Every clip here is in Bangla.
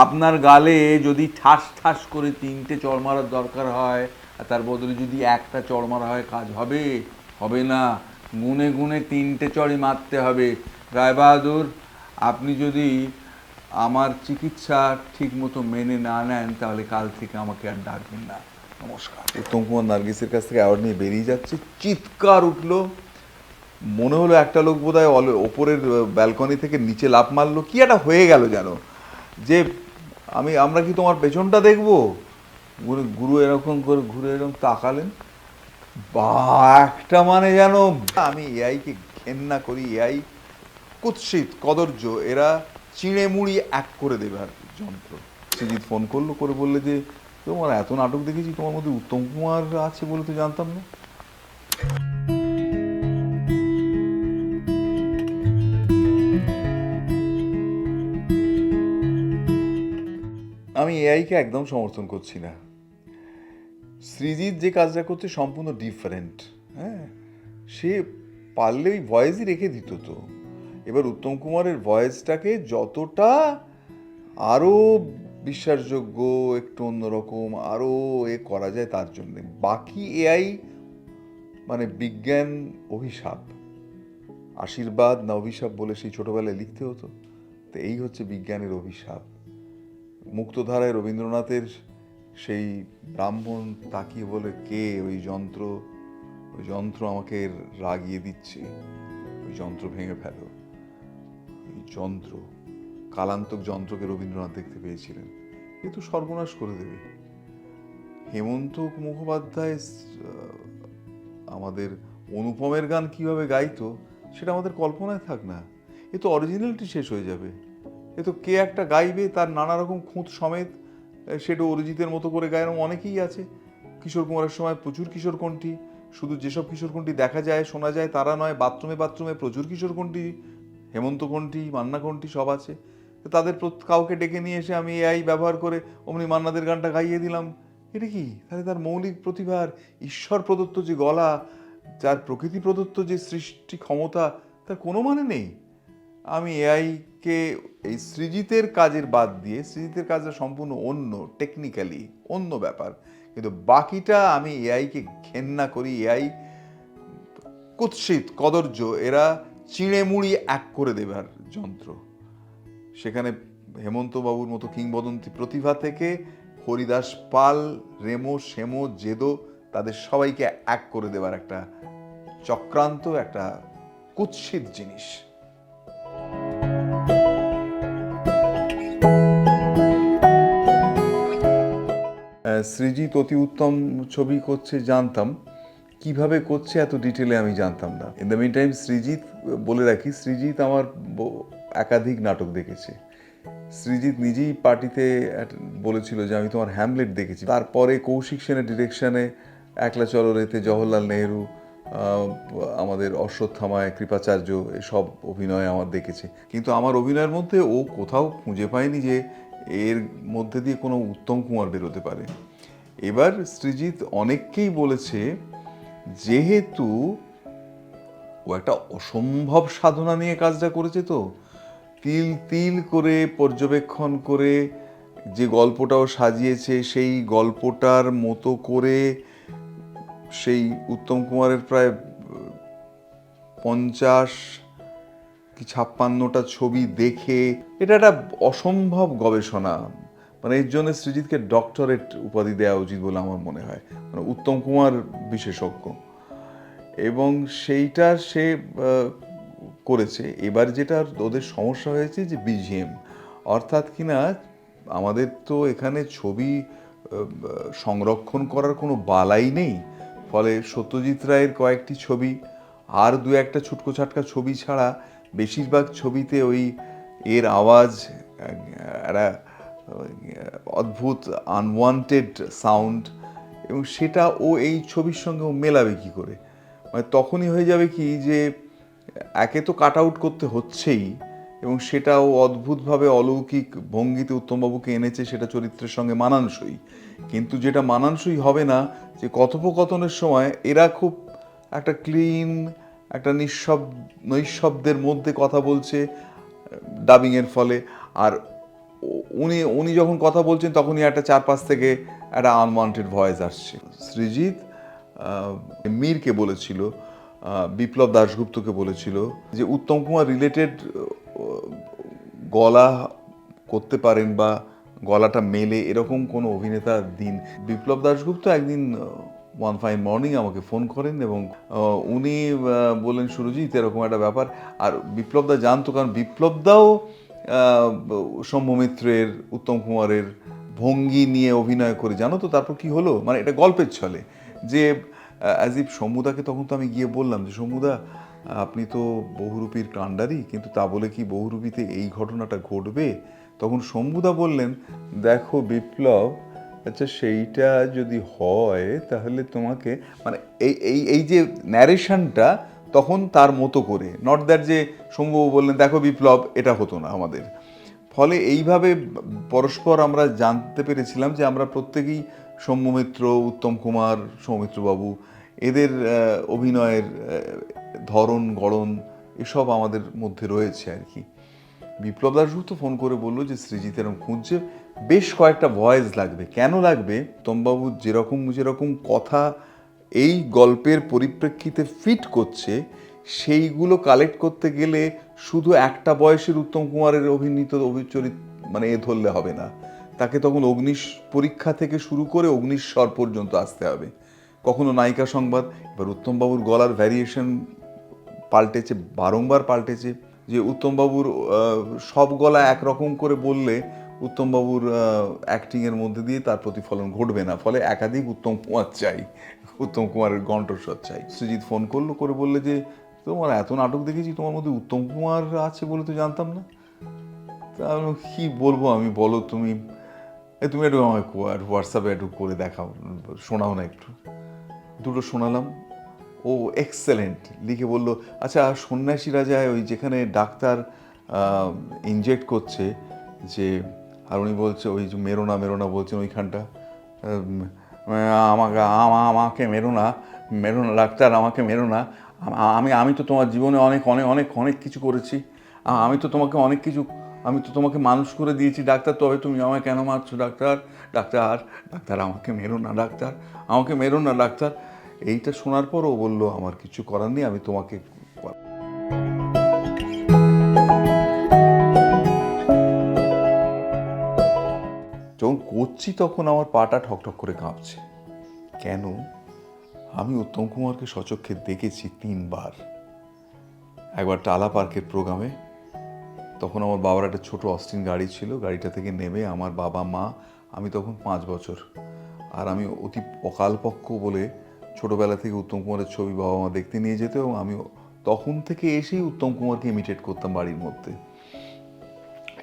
আপনার গালে যদি ঠাস ঠাস করে তিনটে চড় মারার দরকার হয়, আর তার বদলে যদি একটা চড় মারা হয়, কাজ হবে? হবে না। গুনে গুনে তিনটে চড়ই মারতে হবে। রায়বাহাদুর, আপনি যদি আমার চিকিৎসা ঠিক মতো মেনে না নেন, তাহলে কাল থেকে আমাকে আর ডাকবেন না। নমস্কার। উত্তম কুমার নার্গিসের কাছ থেকে অ্যাওয়ার্ড নিয়ে বেরিয়ে যাচ্ছে। চিৎকার উঠল। মনে হলো একটা লোক বোধ হয় ওপরের ব্যালকনি থেকে নিচে লাফ মারলো। কি একটা হয়ে গেল যেন। যে আমি, আমরা কি তোমার পেছনটা দেখব? গুরু এরকম করে ঘুরে এরকম তাকালেন। বা, একটা মানে যেন আমি এআইকে ঘেন্না করি এআই কুৎসিত, কদর্য, এরা চিঁড়ে মুড়ি এক করে দেবে আর কি, যন্ত্র। সৃজিৎ ফোন করল, করে বললে যে, তোমার এত নাটক দেখেছি, তোমার মধ্যে উত্তম কুমার আছে বলে তো জানতাম না। এআইকে একদম সমর্থন করছি না। সৃজিৎ যে কাজটা করছে সম্পূর্ণ ডিফারেন্ট হ্যাঁ? সে পারলে ওই ভয়েসই রেখে দিত তো। এবার উত্তম কুমারের ভয়েসটাকে যতটা আরও বিশ্বাসযোগ্য, একটু অন্যরকম আরও এ করা যায় তার জন্যে। বাকি এআই মানে বিজ্ঞান অভিশাপ। আশীর্বাদ না অভিশাপ বলে সেই ছোটোবেলায় লিখতে হতো। তো এই হচ্ছে বিজ্ঞানের অভিশাপ। মুক্তধারায় রবীন্দ্রনাথের সেই ব্রাহ্মণ তাকিয়ে বলে কে? ওই যন্ত্র ওই যন্ত্র আমাকে রাগিয়ে দিচ্ছে। ওই যন্ত্র ভেঙে ফেলো। ওই যন্ত্র, কালান্তক যন্ত্রকে রবীন্দ্রনাথ দেখতে পেয়েছিলেন। এ তো সর্বনাশ করে দেবে। হেমন্ত মুখোপাধ্যায় আমাদের অনুপমের গান কীভাবে গাইতো, সেটা আমাদের কল্পনায় থাক না। এ তো অরিজিনালটি শেষ হয়ে যাবে। এ তো কে একটা গাইবে, তার নানা রকম খুঁত সমেত সেটা অরিজিতের মতো করে গায় এরকম অনেকেই আছে। কিশোর কুমারের সময় প্রচুর কিশোর কণ্ঠী, শুধু যেসব কিশোর কণ্ঠী দেখা যায়, শোনা যায় তারা নয়, বাথরুমে বাথরুমে প্রচুর কিশোর কণ্ঠী, হেমন্ত কণ্ঠী, মান্না কণ্ঠী সব আছে। তাদের কাউকে ডেকে নিয়ে এসে আমি এআই ব্যবহার করে অমনি মান্নাদের গানটা গাইয়ে দিলাম। এটা কি? তাহলে তার মৌলিক প্রতিভার ঈশ্বর প্রদত্ত যে গলা, যার প্রকৃতি প্রদত্ত যে সৃষ্টি ক্ষমতা, তার কোনো মানে নেই। আমি এআইকে এই সৃজিতের কাজের বাদ দিয়ে, সৃজিতের কাজটা সম্পূর্ণ অন্য টেকনিক্যালি অন্য ব্যাপার। কিন্তু বাকিটা আমি এআইকে ঘেন্না করি এআই কুৎসিত, কদর্য, এরা চিড়ে মুড়ি এক করে দেবার যন্ত্র। সেখানে হেমন্ত বাবুর মতো কিংবদন্তি প্রতিভা থেকে হরিদাস পাল, রেমো সেমো জেদো, তাদের সবাইকে এক করে দেবার একটা চক্রান্ত, একটা কুৎসিত জিনিস। সৃজিত অতি উত্তম ছবি করছে জানতাম। কীভাবে করছে এত ডিটেলে আমি জানতাম না। In the meantime Srijit, বলে রাখি, সৃজিত আমার একাধিক নাটক দেখেছে। সৃজিত নিজেই পার্টিতে বলেছিল যে আমি তোমার হ্যামলেট দেখেছি। তারপরে কৌশিক সেনের ডিরেকশনে একলা চলরেতে জওহরলাল নেহরু আমাদের অশ্বত্থামায় কৃপাচার্য, এসব অভিনয় আমার দেখেছে। কিন্তু আমার অভিনয়ের মধ্যে ও কোথাও খুঁজে পায়নি যে এর মধ্যে দিয়ে কোনো উত্তম কুমার বেরোতে পারে। এবার সৃজিত অনেককেই বলেছে, যেহেতু ও একটা অসম্ভব সাধনা নিয়ে কাজটা করেছে তো, তিল তিল করে পর্যবেক্ষণ করে যে গল্পটাও সাজিয়েছে, সেই গল্পটার মতো করে সেই উত্তম কুমারের প্রায় পঞ্চাশ কি ছাপ্পান্নটা ছবি দেখে, এটা একটা অসম্ভব গবেষণা। মানে এর জন্য সৃজিতকে ডক্টরেট উপাধি দেওয়া উচিত বলে আমার মনে হয়। মানে উত্তম কুমার বিশেষজ্ঞ। এবং সেইটা সে করেছে। এবার যেটা ওদের সমস্যা হয়েছে যে বিজিএম অর্থাৎ কিনা আমাদের তো এখানে ছবি সংরক্ষণ করার কোনো বালাই নেই। ফলে সত্যজিৎ রায়ের কয়েকটি ছবি, আর দু একটা ছুটকো ছাটকা ছবি ছাড়া বেশিরভাগ ছবিতে ওই এর আওয়াজ, একটা অদ্ভুত আনওয়ান্টেড সাউন্ড এবং সেটা ও এই ছবির সঙ্গে ও মেলাবে কী করে? মানে তখনই হয়ে যাবে কি যে, একে তো কাট আউট করতে হচ্ছেই, এবং সেটাও অদ্ভুতভাবে অলৌকিক ভঙ্গিতে উত্তমবাবুকে এনেছে, সেটা চরিত্রের সঙ্গে মানানসই। কিন্তু যেটা মানানসই হবে না, যে কথোপকথনের সময় এরা খুব একটা ক্লিন একটা নিঃশব্দ নৈশব্দের মধ্যে কথা বলছে ডাবিংয়ের ফলে। আর উনি উনি যখন কথা বলছেন, তখনই একটা চারপাশ থেকে একটা আনওয়ান্টেড ভয়েস আসছে। সৃজিৎ মীরকে বলেছিল বিপ্লব দাশগুপ্তকে বলেছিল যে, উত্তম কুমার রিলেটেড গলা করতে পারেন বা গলাটা মেলে, এরকম কোনো অভিনেতা দিন। বিপ্লব দাশগুপ্ত একদিন ওয়ান ফাইন মর্নিং আমাকে ফোন করেন এবং উনি বললেন, সুরজিৎ, এরকম একটা ব্যাপার। আর বিপ্লবদা জানতো, কারণ বিপ্লবদাও সৌম্যমিত্রের উত্তম কুমারের ভঙ্গি নিয়ে অভিনয় করে, জানো তো, তারপর কি হলো? মানে এটা গল্পের ছলে। যে অ্যাজ ইফ সমুদাকে তখন তো আমি গিয়ে বললাম যে সমুদা আপনি তো বহুরূপীর কাণ্ডারি, কিন্তু তা বলে কি বহুরূপীতে এই ঘটনাটা ঘটবে? তখন শম্ভুদা বললেন, দেখো বিপ্লব আচ্ছা সেইটা যদি হয়, তাহলে তোমাকে মানে এই এই এই যে ন্যারেশনটা তখন তার মতো করে নট দ্যাট যে শম্ভু বললেন, দেখো বিপ্লব, এটা হতো না আমাদের। ফলে এইভাবে পরস্পর আমরা জানতে পেরেছিলাম যে আমরা প্রত্যেকেই সৌম্যমিত্র উত্তম কুমার সৌমিত্রবাবু এদের অভিনয়ের ধরন, গড়ন, এসব আমাদের মধ্যে রয়েছে আর কি। বিপ্লব দাসগুপ্ত ফোন করে বলল যে, সৃজিত এরকম খুঁজছে বেশ কয়েকটা ভয়েস লাগবে। কেন লাগবে? তমবাবু যেরকম যেরকম কথা এই গল্পের পরিপ্রেক্ষিতে ফিট করছে, সেইগুলো কালেক্ট করতে গেলে শুধু একটা বয়সের উত্তম কুমারের অভিনীত অভিচরিত মানে এ ধরলে হবে না। তাকে তখন অগ্নিশ পরীক্ষা থেকে শুরু করে অগ্নিশ্বর পর্যন্ত আসতে হবে। কখনো নায়িকা সংবাদ, এবার উত্তমবাবুর গলার ভ্যারিয়েশন পাল্টেছে, বারংবার পাল্টেছে, যে উত্তমবাবুর সব গলা একরকম করে বললে উত্তমবাবুর অ্যাক্টিংয়ের মধ্যে দিয়ে তার প্রতিফলন ঘটবে না। ফলে একাধিক উত্তম কুমার চাই, উত্তম কুমারের কণ্ঠস্বর চাই। সুজিত ফোন করল, করে বললে যে, তোমার এত নাটক দেখেছি, তোমার মধ্যে উত্তম কুমার আছে বলে তো জানতাম না? তা কি বলব আমি? বলো তুমি। তুমি একটু আমাকে হোয়াটসঅ্যাপে একটু করে দেখাও, শোনাও না একটু। দুটো শোনালাম। ও এক্সেলেন্ট লিখে বলল আচ্ছা সন্ন্যাসীরা যায় ওই যেখানে ডাক্তার ইনজেক্ট করছে যে আর উনি বলছে, ওই যে মেরোনা মেরোনা বলছেন ওইখানটা। আমাকে, আমা- আমাকে মেরো না মেরো না, ডাক্তার, আমাকে মেরো না। আমি আমি তো তোমার জীবনে অনেক অনেক অনেক অনেক কিছু করেছি। আমি তো তোমাকে অনেক কিছু, আমি তো তোমাকে মানুষ করে দিয়েছি, ডাক্তার। তবে তুমি আমায় কেন মারছো, ডাক্তার? ডাক্তার ডাক্তার, আমাকে মেরো না, ডাক্তার। আমাকে মেরো না, ডাক্তার। এইটা শোনার পর ও বলল, আমার কিছু করার নেই, আমি তোমাকে করছি তখন আমার পাটা ঠকঠক করে কাঁপছে। কেন? আমি উত্তম কুমারকে সচক্ষে দেখেছি তিনবার। একবার টালা পার্কের প্রোগ্রামে, তখন আমার বাবার একটা ছোট অস্টিন গাড়ি ছিল, গাড়িটা থেকে নেমে আমার বাবা, মা, আমি তখন পাঁচ বছর। আর আমি অতি অকালপক্ষ বলে ছোটোবেলা থেকে উত্তম কুমারের ছবি বাবা মা দেখতে নিয়ে যেত এবং আমি তখন থেকে এসেই উত্তম কুমারকে ইমিটেট করতাম বাড়ির মধ্যে।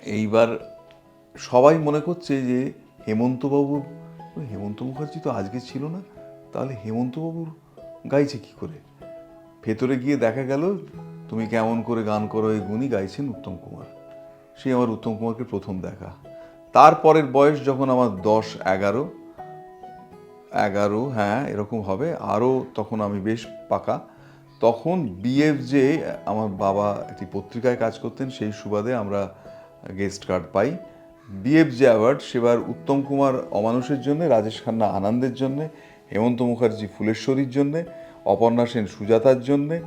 এইবার সবাই মনে করছে যে হেমন্তবাবু, হেমন্ত মুখার্জি তো আজকে ছিল না, তাহলে হেমন্তবাবুর গাইছে কি করে? ভেতরে গিয়ে দেখা গেল, তুমি কেমন করে গান করো এই গুণই গাইছেন উত্তম কুমার। সেই আমার উত্তম কুমারকে প্রথম দেখা। তারপরের বয়স যখন আমার দশ, এগারো এগারো হ্যাঁ এরকম হবে, আরও তখন আমি বেশ পাকা, তখন বিএফ যে আমার বাবা একটি পত্রিকায় কাজ করতেন, সেই সুবাদে আমরা গেস্ট কার্ড পাই। বিএফ যে অ্যাওয়ার্ড সেবার উত্তম কুমার অমানুষের জন্য রাজেশ খান্না আনন্দের জন্যে হেমন্ত মুখার্জি ফুলেশ্বরীর জন্যে অপর্ণা সেন সুজাতার জন্যে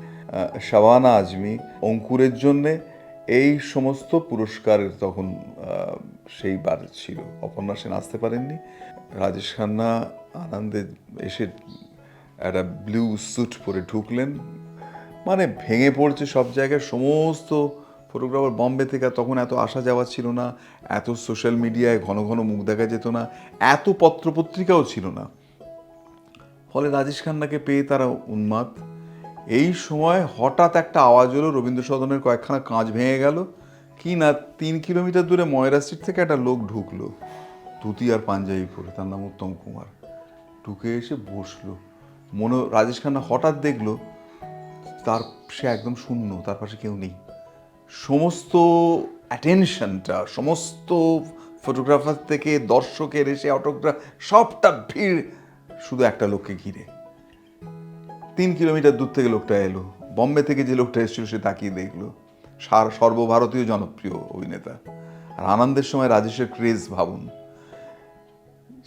শাবানা আজমি অঙ্কুরের জন্যে এই সমস্ত পুরস্কারের তখন আহ, সেইবার ছিল। অপর্ণা সেন আসতে পারেননি। রাজেশ খান্না আনন্দে এসে একটা ব্লু স্যুট পরে ঢুকলেন। মানে ভেঙে পড়ছে সব জায়গায় সমস্ত ফটোগ্রাফার বম্বে থেকে তখন এত আসা যাওয়া ছিল না, এত সোশ্যাল মিডিয়ায় ঘন ঘন মুখ দেখা যেত না, এত পত্রপত্রিকাও ছিল না। ফলে রাজেশ খান্নাকে পেয়ে তারা উন্মাদ। এই সময় হঠাৎ একটা আওয়াজ হলো রবীন্দ্র সদনের কয়েকখানা কাঁচ ভেঙে গেল। কি না, তিন কিলোমিটার দূরে ময়রা স্ট্রিট থেকে একটা লোক ঢুকলো, ধুতি আর পাঞ্জাবি পরে, তার নাম উত্তম কুমার। ঢুকে এসে বসল। মনে, রাজেশ খান্না হঠাৎ দেখল, তার, সে একদম শূন্য, তার পাশে কেউ নেই। সমস্ত অ্যাটেনশনটা সমস্ত ফটোগ্রাফার থেকে দর্শকের এসে অটোগ্রাফ সবটা ভিড় শুধু একটা লোককে ঘিরে। তিন কিলোমিটার দূর থেকে লোকটা এলো, বম্বে থেকে যে লোকটা এসেছিল সে তাকিয়ে দেখল। সার, সর্বভারতীয় জনপ্রিয় অভিনেতা। আর আনন্দের সময় রাজেশের ক্রেজ ভাবুন।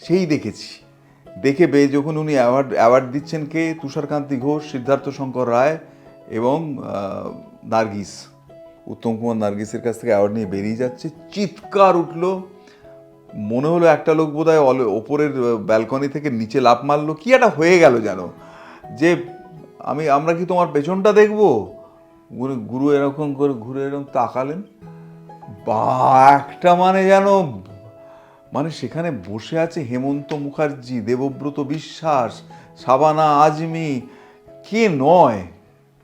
সেই দেখেছি। দেখে বে যখন উনি অ্যাওয়ার্ড অ্যাওয়ার্ড দিচ্ছেন কে? তুষারকান্তি ঘোষ, সিদ্ধার্থ শঙ্কর রায় এবং নার্গিস। উত্তম কুমার নার্গিসের কাছ থেকে অ্যাওয়ার্ড নিয়ে বেরিয়ে যাচ্ছে। চিৎকার উঠল। মনে হলো একটা লোক বোধ হয় ওপরের ব্যালকনি থেকে নিচে লাফ মারলো। কি একটা হয়ে গেল যেন। যে আমি, আমরা কি তোমার পেছনটা দেখব? গুরু এরকম করে ঘুরে এরকম তাকালেন। বা, একটা মানে যেন মানে সেখানে বসে আছে হেমন্ত মুখার্জি, দেবব্রত বিশ্বাস, সাবানা আজমি। কে নয়?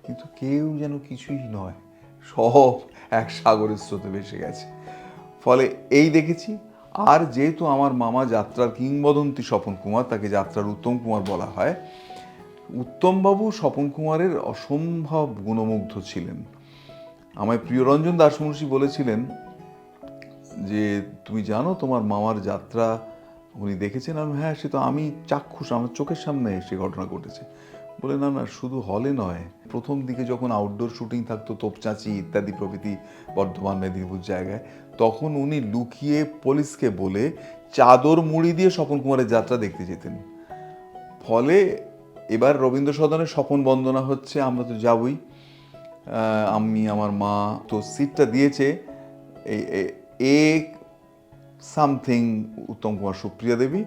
কিন্তু কেউ যেন কিছুই নয়। সব এক সাগরের স্রোতে ভেসে গেছে। ফলে এই দেখেছি, আর যেহেতু আমার মামা যাত্রার কিংবদন্তি স্বপন কুমার, তাকে যাত্রার উত্তম কুমার বলা হয়, উত্তমবাবু স্বপন কুমারের অসম্ভব গুণমুগ্ধ ছিলেন। আমায় প্রিয়রঞ্জন দাসমুন্সী বলেছিলেন যে, তুমি জানো তোমার মামার যাত্রা উনি দেখেছেন? আমি হ্যাঁ সে তো আমি চাক্ষুষ, আমার চোখের সামনে সে ঘটনা ঘটেছে। বলে, না না, শুধু হলে নয়। প্রথম দিকে যখন আউটডোর শুটিং থাকতো, তোপচাঁচি ইত্যাদি প্রভৃতি বর্ধমান, মেদিনীপুর জায়গায়, তখন উনি লুকিয়ে পুলিশকে বলে চাদর মুড়ি দিয়ে স্বপন কুমারের যাত্রা দেখতে যেতেন। ফলে এবার রবীন্দ্র সদনের স্বপন বন্দনা হচ্ছে, আমরা তো যাবই। আমি, আমার মা তো সিটটা দিয়েছে। এ সামথিং উত্তম কুমার সুপ্রিয়া দেবী,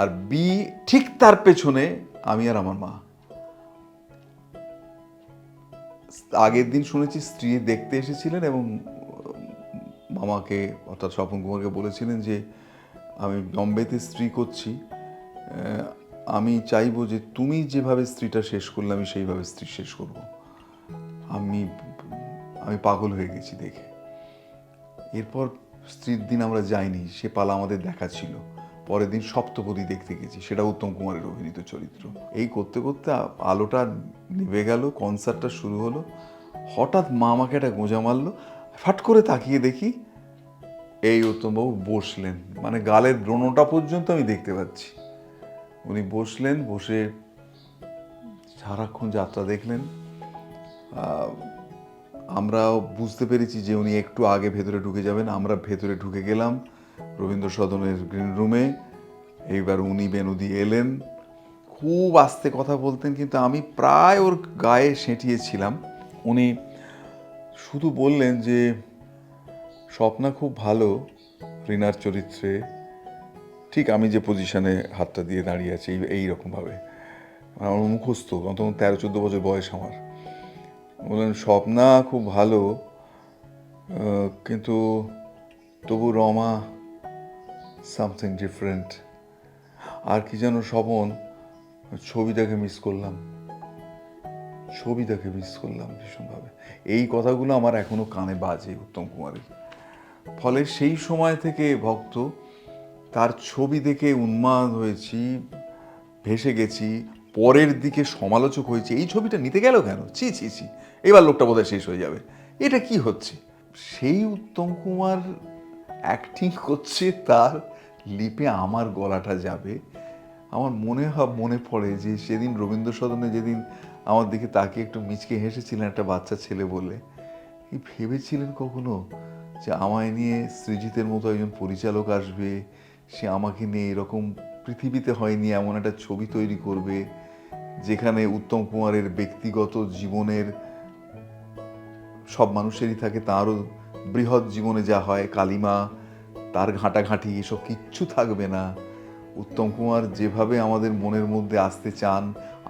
আর বি ঠিক তার পেছনে আমি আর আমার মা। আগের দিন শুনেছি স্ত্রী দেখতে এসেছিলেন এবং মামাকে অর্থাৎ স্বপন কুমারকে বলেছিলেন যে, আমি বম্বেতে স্ত্রী করছি আমি চাইব যে তুমি যেভাবে স্ত্রীটা শেষ করলে আমি সেইভাবে স্ত্রী শেষ করব। আমি আমি পাগল হয়ে গেছি দেখে। এরপর স্ত্রীর দিন আমরা যাইনি, সে পালা আমাদের দেখা ছিল। পরের দিন সপ্তপদী দেখতে গেছি সেটা উত্তম কুমারের অভিনীত চরিত্র। এই করতে করতে আলোটা নিভে গেল কনসার্টটা শুরু হলো। হঠাৎ মা আমাকে একটা গোঁজা মারলো ফাট করে তাকিয়ে দেখি এই উত্তমবাবু বসলেন। মানে গালের ব্রণটা পর্যন্ত আমি দেখতে পাচ্ছি। উনি বসলেন বসে সারাক্ষণ যাত্রা দেখলেন। আহ, আমরাও বুঝতে পেরেছি যে উনি একটু আগে ভেতরে ঢুকে যাবেন আমরা ভেতরে ঢুকে গেলাম। রবীন্দ্র সদনের গ্রিন রুমে এইবার উনি বেনুদি এলেন। খুব আস্তে কথা বলতেন, কিন্তু আমি প্রায় ওর গায়ে সেঁটিয়েছিলাম। উনি শুধু বললেন যে, স্বপ্না খুব ভালো রিনার চরিত্রে। ঠিক আমি যে পজিশনে হাতটা দিয়ে দাঁড়িয়ে আছি, এই- এইরকমভাবে আমার মুখস্থ তখন তেরো, চোদ্দ বছর বয়স আমার। বললেন, স্বপ্না খুব ভালো কিন্তু তবু রমা সামথিং ডিফারেন্ট আর কি যেন স্বপন, ছবিটাকে মিস করলাম। ছবিটাকে মিস করলাম ভীষণভাবে। এই কথাগুলো আমার এখনও কানে বাজে উত্তম কুমারের। ফলে সেই সময় থেকে ভক্ত, তার ছবি দেখে উন্মাদ হয়েছি, ভেসে গেছি, পরের দিকে সমালোচক হয়েছে। এই ছবিটা নিতে গেল কেন? ছি ছি ছি। এবার লোকটা বোধহয় শেষ হয়ে যাবে। এটা কি হচ্ছে? সেই উত্তম কুমার অ্যাক্টিং করছে, তার লিপে আমার গলাটা যাবে। আমার মনে হয় মনে পড়ে যে সেদিন রবীন্দ্র সদনে যেদিন আমার দিকে তাকে একটু মিচকে হেসেছিলেন একটা বাচ্চা ছেলে বলে কি ভেবেছিলেন কখনো যে আমায় নিয়ে সৃজিতের মতো একজন পরিচালক আসবে, সে আমাকে নিয়ে এরকম পৃথিবীতে হয়নি, এমন একটা ছবি তৈরি করবে, যেখানে উত্তম কুমারের ব্যক্তিগত জীবনের সব মানুষেরই থাকে, তারও বৃহৎ জীবনে যা হয়, কালিমা, তার ঘাঁটাঘাঁটি, এসব কিচ্ছু থাকবে না। উত্তম কুমার যেভাবে আমাদের মনের মধ্যে আসতে চান,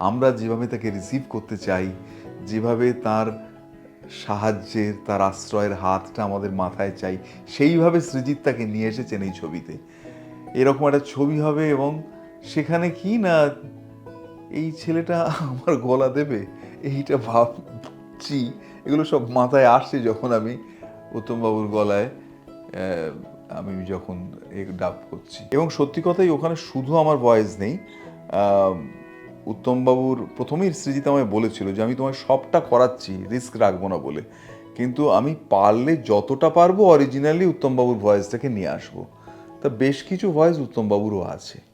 আমরা যেভাবে তাকে রিসিভ করতে চাই, যেভাবে তার সাহায্যের, তার আশ্রয়ের হাতটা আমাদের মাথায় চাই, সেইভাবে সৃজিত তাকে নিয়ে এসেছেন এই ছবিতে। এরকম একটা ছবি হবে এবং সেখানে কি না এই ছেলেটা আমার গলা দেবে, এইটা ভাবছি, এগুলো সব মাথায় আসছে যখন আমি উত্তমবাবুর গলায় আমি যখন ডাব করছি। এবং সত্যি কথাই ওখানে শুধু আমার ভয়েস নেই উত্তমবাবুর প্রথমেই সৃজিত আমায় বলেছিল যে, আমি তোমায় সবটা করাচ্ছি রিস্ক রাখব না বলে। কিন্তু আমি পারলে যতটা পারব অরিজিনালি উত্তমবাবুর ভয়েসটাকে নিয়ে আসব। তা বেশ কিছু ভয়েস উত্তমবাবুরও আছে।